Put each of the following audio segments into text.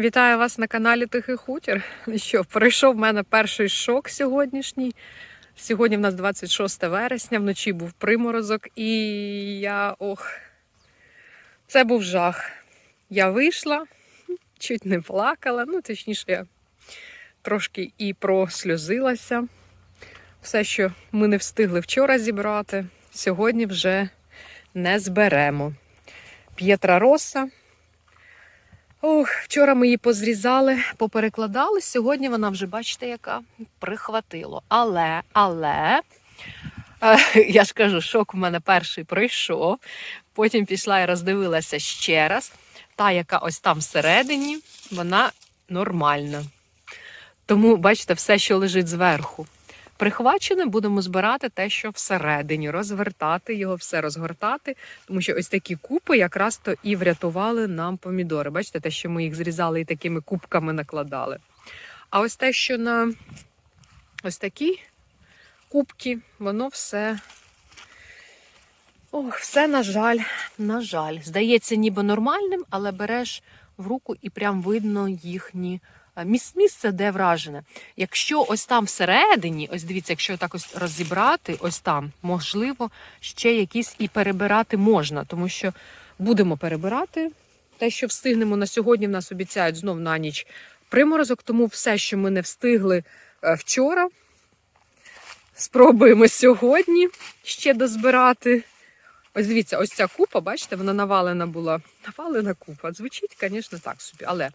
Вітаю вас на каналі Тихий Хутір. Ну Що, пройшов в мене перший шок сьогоднішній. Сьогодні в нас 26 вересня, вночі був приморозок, і я ох, це був жах. Я вийшла, чуть не плакала. Ну, точніше, я трошки і просльозилася. Все, що ми не встигли вчора зібрати, сьогодні вже не зберемо. П'єтра роса. Ох, вчора ми її позрізали, поперекладали. Сьогодні вона вже, бачите, яка прихватило. Але, але, е, я ж кажу, шок в мене перший пройшов. Потім пішла і роздивилася ще раз. Та, яка ось там всередині, вона нормальна. Тому, бачите, все, що лежить зверху. Прихвачене будемо збирати те, що всередині, розвертати його, все розгортати, тому що ось такі купи якраз то і врятували нам помідори. Бачите, те, що ми їх зрізали і такими кубками накладали. А ось те, що на ось такі кубки, воно все. Ох, все, на жаль, на жаль. Здається, ніби нормальним, але береш в руку і прям видно їхні місце, де вражене. Якщо ось там всередині, ось дивіться, якщо так ось розібрати, ось там, можливо, ще якісь і перебирати можна, тому що будемо перебирати. Те, що встигнемо на сьогодні, в нас обіцяють знов на ніч приморозок, тому все, що ми не встигли е, вчора, спробуємо сьогодні ще дозбирати. Ось дивіться, ось ця купа, бачите, вона навалена була. Навалена купа. Звучить, звісно, так собі. Але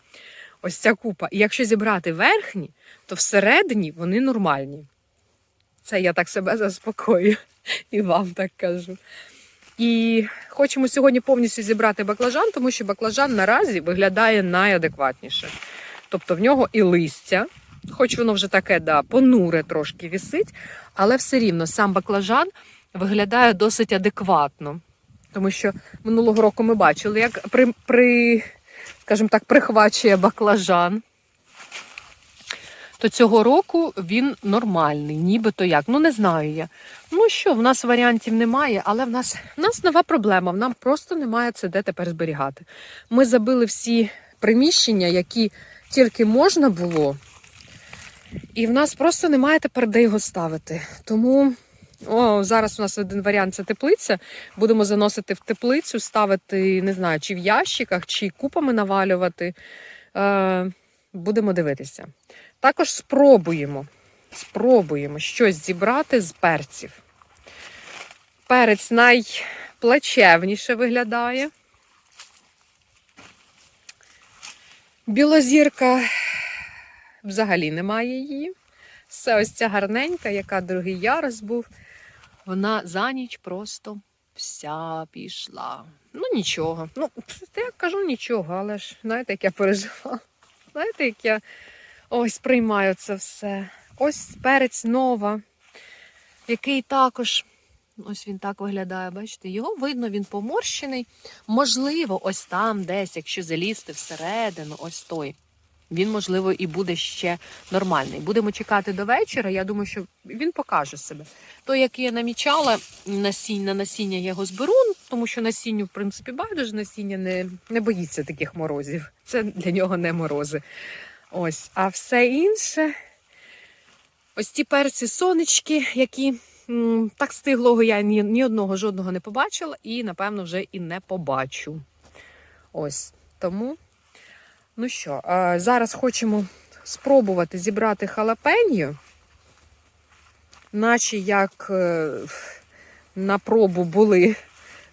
ось ця купа. І якщо зібрати верхні, то всередині вони нормальні. Це я так себе заспокоюю і вам так кажу. І хочемо сьогодні повністю зібрати баклажан, тому що баклажан наразі виглядає найадекватніше. Тобто в нього і листя, хоч воно вже таке, да, понуре трошки вісить, але все рівно сам баклажан виглядає досить адекватно. Тому що минулого року ми бачили, як при, при скажімо так, прихвачує баклажан. То цього року він нормальний, нібито як. Ну, не знаю я. Ну що, в нас варіантів немає, але в нас, в нас нова проблема. Нам просто немає це де тепер зберігати. Ми забили всі приміщення, які тільки можна було, і в нас просто немає тепер де його ставити. Тому о, зараз у нас один варіант це теплиця. Будемо заносити в теплицю, ставити, не знаю, чи в ящиках, чи купами навалювати. Е, будемо дивитися. Також спробуємо, спробуємо щось зібрати з перців. Перець найплачевніше виглядає. Білозірка взагалі немає її. Все ось ця гарненька, яка другий ярус був. Вона за ніч просто вся пішла. Ну, нічого. Ну, я кажу нічого, але ж знаєте, як я переживала. Знаєте, як я ось приймаю це все. Ось перець нова, який також. Ось він так виглядає, бачите, його видно, він поморщений. Можливо, ось там десь, якщо залізти всередину, ось той. Він, можливо, і буде ще нормальний. Будемо чекати до вечора. Я думаю, що він покаже себе. Той, який я намічала, насіння, на насіння я його зберу, тому що насінню, в принципі, байдуже насіння не, не боїться таких морозів. Це для нього не морози. Ось, а все інше. Ось ті перці сонечки, які м, так стиглого я ні, ні одного жодного не побачила, і, напевно, вже і не побачу. Ось тому. Ну що, зараз хочемо спробувати зібрати халапеньо, наче як е, на пробу були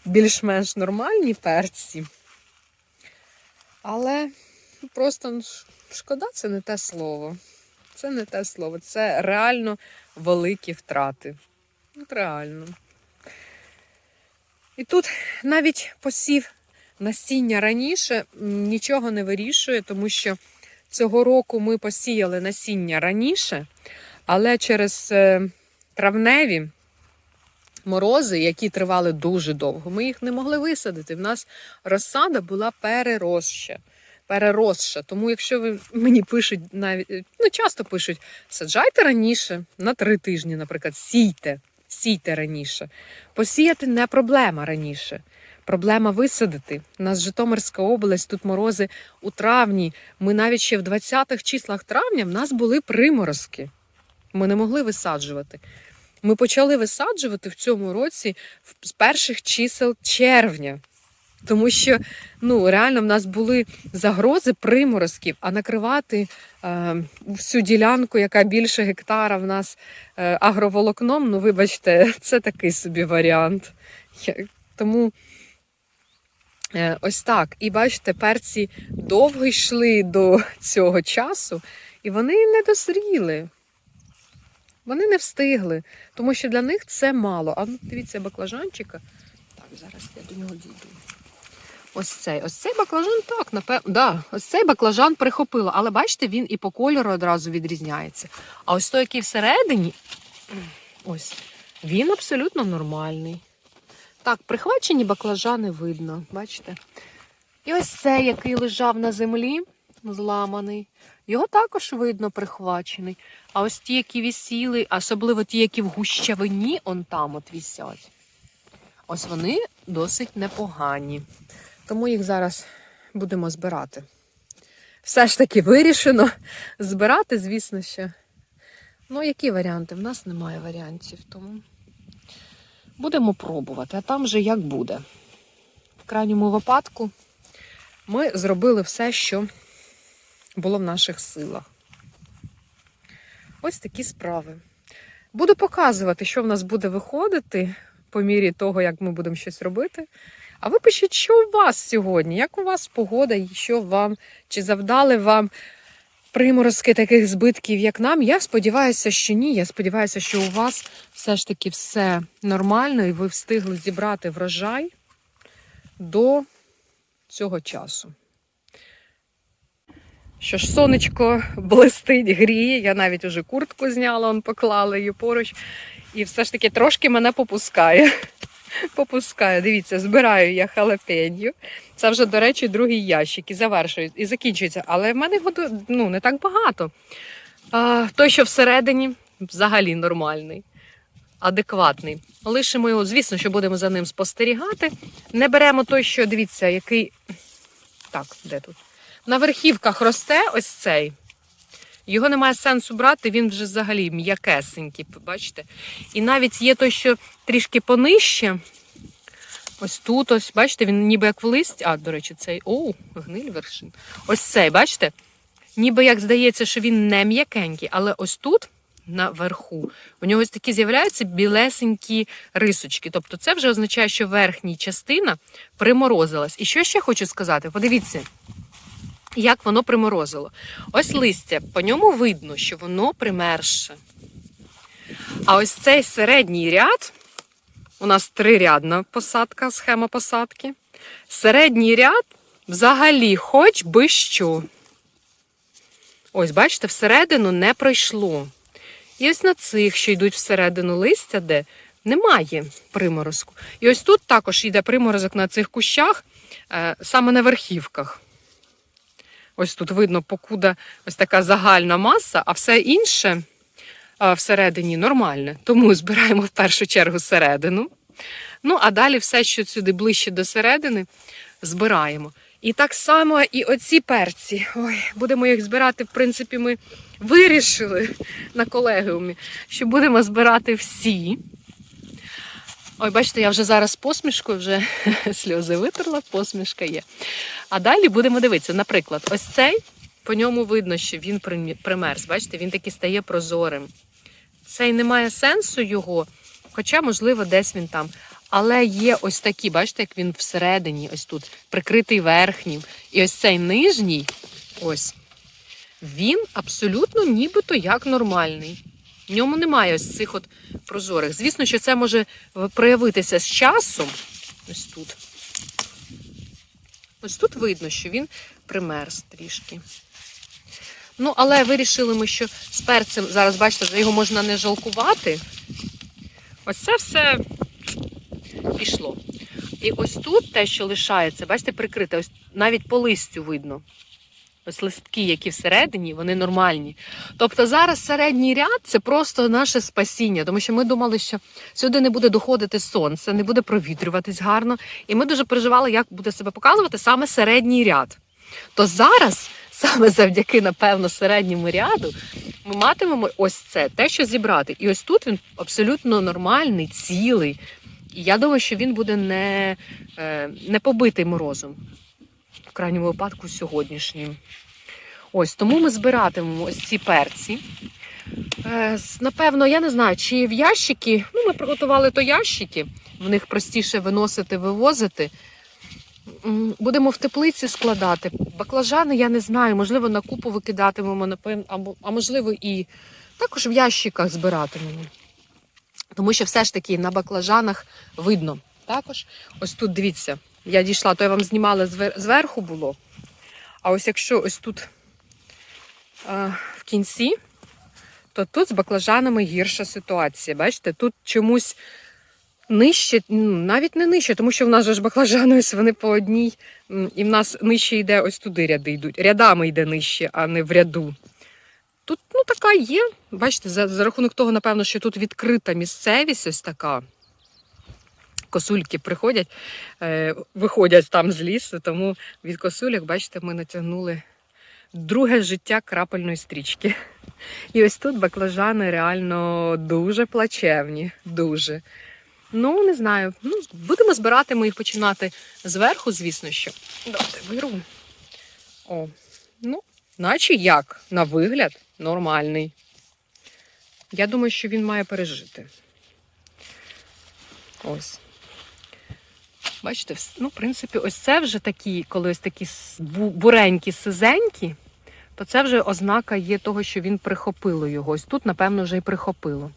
більш-менш нормальні перці. Але просто шкода, це не те слово. Це не те слово. Це реально великі втрати. Реально. І тут навіть посів насіння раніше нічого не вирішує, тому що цього року ми посіяли насіння раніше, але через е, травневі морози, які тривали дуже довго, ми їх не могли висадити. В нас розсада була переросша. Переросша. Тому, якщо ви мені пишуть навіть е, ну часто пишуть, саджайте раніше на три тижні, наприклад, сійте, сійте раніше. Посіяти не проблема раніше. Проблема висадити. У нас Житомирська область, тут морози у травні. Ми навіть ще в 20-х числах травня в нас були приморозки. Ми не могли висаджувати. Ми почали висаджувати в цьому році з перших чисел червня. Тому що ну, реально в нас були загрози приморозків, а накривати е, всю ділянку, яка більше гектара в нас е, агроволокном, ну вибачте, це такий собі варіант. Я- Тому ось так. І бачите, перці довго йшли до цього часу, і вони не дозріли. Вони не встигли, тому що для них це мало. А ну, дивіться, баклажанчика. Так, зараз я до нього дійду. Ось цей, ось цей баклажан, так, напевно. Да, ось цей баклажан прихопило, але бачите, він і по кольору одразу відрізняється. А ось той, який всередині, ось, він абсолютно нормальний. Так, прихвачені баклажани видно, бачите? І ось цей, який лежав на землі, зламаний, його також видно прихвачений. А ось ті, які висіли, особливо ті, які в гущавині, он там от вісять. Ось вони досить непогані. Тому їх зараз будемо збирати. Все ж таки вирішено збирати, звісно, ще. Ну, які варіанти? В нас немає варіантів, тому будемо пробувати, а там вже як буде. В крайньому випадку ми зробили все, що було в наших силах. Ось такі справи. Буду показувати, що в нас буде виходити по мірі того, як ми будемо щось робити. А ви пишіть, що у вас сьогодні, як у вас погода, і що вам, чи завдали вам приморозки таких збитків, як нам. Я сподіваюся, що ні. Я сподіваюся, що у вас все ж таки все нормально, і ви встигли зібрати врожай до цього часу. Що ж, сонечко блистить, гріє. Я навіть уже куртку зняла, он поклала її поруч. І все ж таки трошки мене попускає. Попускає. Дивіться, збираю я халапеньо. Це вже, до речі, другий ящик і завершують, і закінчується. Але в мене ну, не так багато. А, той, що всередині, взагалі нормальний, адекватний. Лишимо його, звісно, що будемо за ним спостерігати. Не беремо той, що дивіться, який. Так, де тут? На верхівках росте ось цей. Його немає сенсу брати, він вже взагалі м'якесенький, бачите? І навіть є той, що трішки понижче. Ось тут, ось, бачите, він ніби як в лист. А, до речі, цей. Оу, гниль вершин. Ось цей, бачите? Ніби як здається, що він не м'якенький, але ось тут, наверху, у нього ось такі з'являються білесенькі рисочки. Тобто це вже означає, що верхня частина приморозилась. І що ще хочу сказати? Подивіться як воно приморозило. Ось листя, по ньому видно, що воно примерше. А ось цей середній ряд, у нас трирядна посадка, схема посадки. Середній ряд взагалі хоч би що. Ось, бачите, всередину не пройшло. І ось на цих, що йдуть всередину листя, де немає приморозку. І ось тут також йде приморозок на цих кущах, е, саме на верхівках. Ось тут видно, покуда ось така загальна маса, а все інше всередині нормальне. Тому збираємо в першу чергу середину. Ну, а далі все, що сюди ближче до середини, збираємо. І так само і оці перці. Ой, будемо їх збирати, в принципі, ми вирішили на колегіумі, що будемо збирати всі. Ой, бачите, я вже зараз посмішкою, вже сльози витерла, посмішка є. А далі будемо дивитися. Наприклад, ось цей, по ньому видно, що він примерз. Бачите, він таки стає прозорим. Цей не має сенсу його, хоча, можливо, десь він там. Але є ось такі, бачите, як він всередині, ось тут, прикритий верхнім. І ось цей нижній, ось, він абсолютно нібито як нормальний. В ньому немає ось цих от прозорих. Звісно, що це може проявитися з часом. Ось тут. Ось тут видно, що він примерз трішки. Ну, але вирішили ми, що з перцем, зараз бачите, його можна не жалкувати. Ось це все пішло. І ось тут те, що лишається, бачите, прикрите, ось навіть по листю видно. Ось листки, які всередині, вони нормальні. Тобто зараз середній ряд це просто наше спасіння, тому що ми думали, що сюди не буде доходити сонце, не буде провітрюватись гарно. І ми дуже переживали, як буде себе показувати саме середній ряд. То зараз, саме завдяки, напевно, середньому ряду, ми матимемо ось це, те, що зібрати. І ось тут він абсолютно нормальний, цілий. І я думаю, що він буде не, е, не побитий морозом, в крайньому випадку сьогоднішнім. Ось тому ми збиратимемо ось ці перці. Е, Напевно, я не знаю, чи в ящики. Ну, ми приготували то ящики, в них простіше виносити, вивозити. Будемо в теплиці складати. Баклажани, я не знаю, можливо, на купу викидатимемо, напевно, а можливо, і також в ящиках збиратимемо. Тому що все ж таки на баклажанах видно. Також ось тут дивіться, я дійшла, то я вам знімала зверху було. А ось якщо ось тут а, в кінці, то тут з баклажанами гірша ситуація. Бачите, тут чомусь нижче, ну, навіть не нижче, тому що в нас же ж баклажани ось вони по одній, і в нас нижче йде ось туди ряди йдуть. Рядами йде нижче, а не в ряду. Тут ну, така є. Бачите, за, за рахунок того, напевно, що тут відкрита місцевість ось така. Косульки приходять, е, виходять там з лісу, тому від косуляк, бачите, ми натягнули друге життя крапельної стрічки. І ось тут баклажани реально дуже плачевні. Дуже. Ну, не знаю. Ну, будемо збирати ми їх починати зверху, звісно, що. Давайте виру. О, ну, наче як, на вигляд, нормальний. Я думаю, що він має пережити. Ось. Бачите, ну, в принципі, ось це вже такі, коли ось такі буренькі, сизенькі, то це вже ознака є того, що він прихопило його. Ось тут, напевно, вже і прихопило.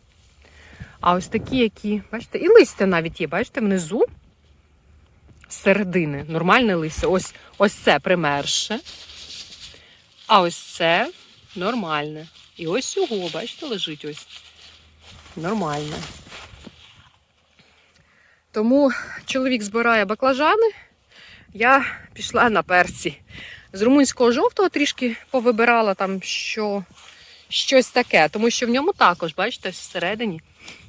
А ось такі, які, бачите, і листя навіть є, бачите, внизу, середини, нормальне листя. Ось, ось це примерше. А ось це нормальне. І ось його, бачите, лежить ось. Нормальне. Тому чоловік збирає баклажани, я пішла на перці. З румунського жовтого трішки повибирала там що, щось таке, тому що в ньому також, бачите, всередині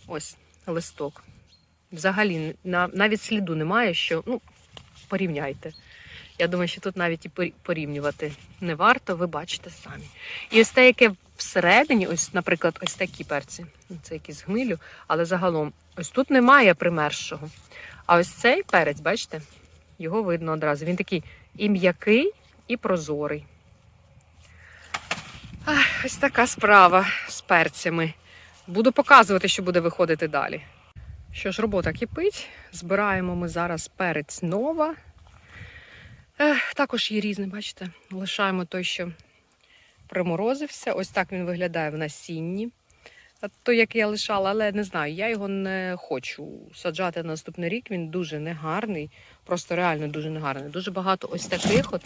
ось листок. Взагалі на, навіть сліду немає, що ну, порівняйте. Я думаю, що тут навіть і порівнювати не варто, ви бачите самі. І ось те, яке всередині, ось, наприклад, ось такі перці. Це якісь гмилю, але загалом, ось тут немає примершого. А ось цей перець, бачите, його видно одразу. Він такий і м'який, і прозорий. Ах, ось така справа з перцями. Буду показувати, що буде виходити далі. Що ж, робота кипить. Збираємо ми зараз перець нова. Ех, також є різний, бачите, лишаємо той, що приморозився. Ось так він виглядає в насінні. А Той, який я лишала, але не знаю, я його не хочу саджати на наступний рік. Він дуже негарний, просто реально дуже негарний. Дуже багато ось таких от.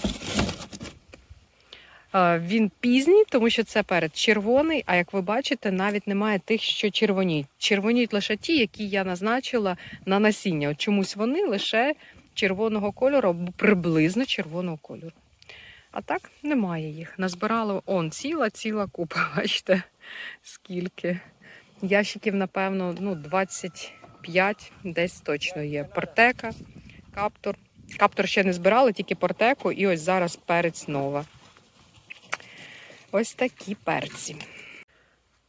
Е, Він пізній, тому що це перед червоний, а як ви бачите, навіть немає тих, що червоніють. Червоніють лише ті, які я назначила на насіння. От чомусь вони лише червоного кольору, або приблизно червоного кольору. А так немає їх. Назбирало он ціла, ціла купа. Бачите, скільки. Ящиків, напевно, ну, 25 десь точно є. Портека, каптор. Каптор ще не збирали, тільки портеку, і ось зараз перець нова. Ось такі перці.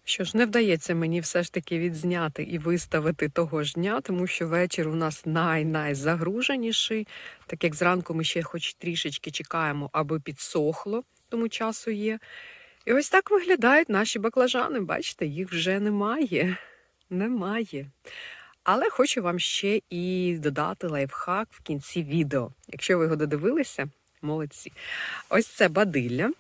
Що ж, не вдається мені все ж таки відзняти і виставити того ж дня, тому що вечір у нас най-най загруженіший. Так як зранку ми ще хоч трішечки чекаємо, аби підсохло, тому часу є. І ось так виглядають наші баклажани. Бачите, їх вже немає. Немає. Але хочу вам ще і додати лайфхак в кінці відео. Якщо ви його додивилися, молодці. Ось це бадилля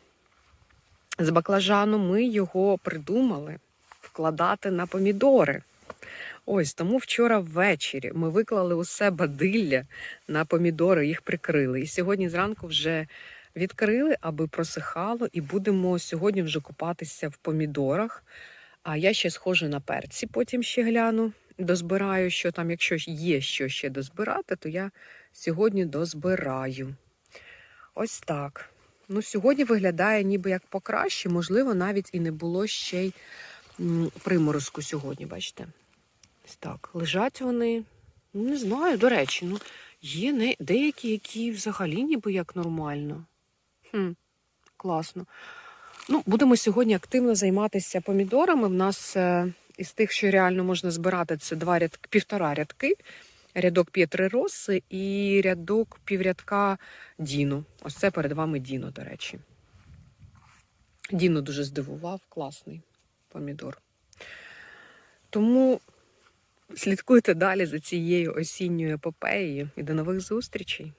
з баклажану. Ми його придумали вкладати на помідори. Ось тому вчора ввечері ми виклали усе бадилля на помідори, їх прикрили. І сьогодні зранку вже відкрили, аби просихало, і будемо сьогодні вже купатися в помідорах. А я ще схожу на перці, потім ще гляну. Дозбираю, що там, якщо є що ще дозбирати, то я сьогодні дозбираю. Ось так. Ну, сьогодні виглядає ніби як покраще, можливо, навіть і не було ще й приморозку сьогодні, бачите? Ось так. Лежать вони, ну, не знаю, до речі, ну, є не, деякі, які взагалі ніби як нормально. Хм, класно. Ну, будемо сьогодні активно займатися помідорами. В нас е, із тих, що реально можна збирати, це два рядки, півтора рядки. Рядок П'єтри Роси і рядок піврядка Діну. Ось це перед вами Діно, до речі. Діно дуже здивував, класний помідор. Тому слідкуйте далі за цією осінньою епопеєю і до нових зустрічей.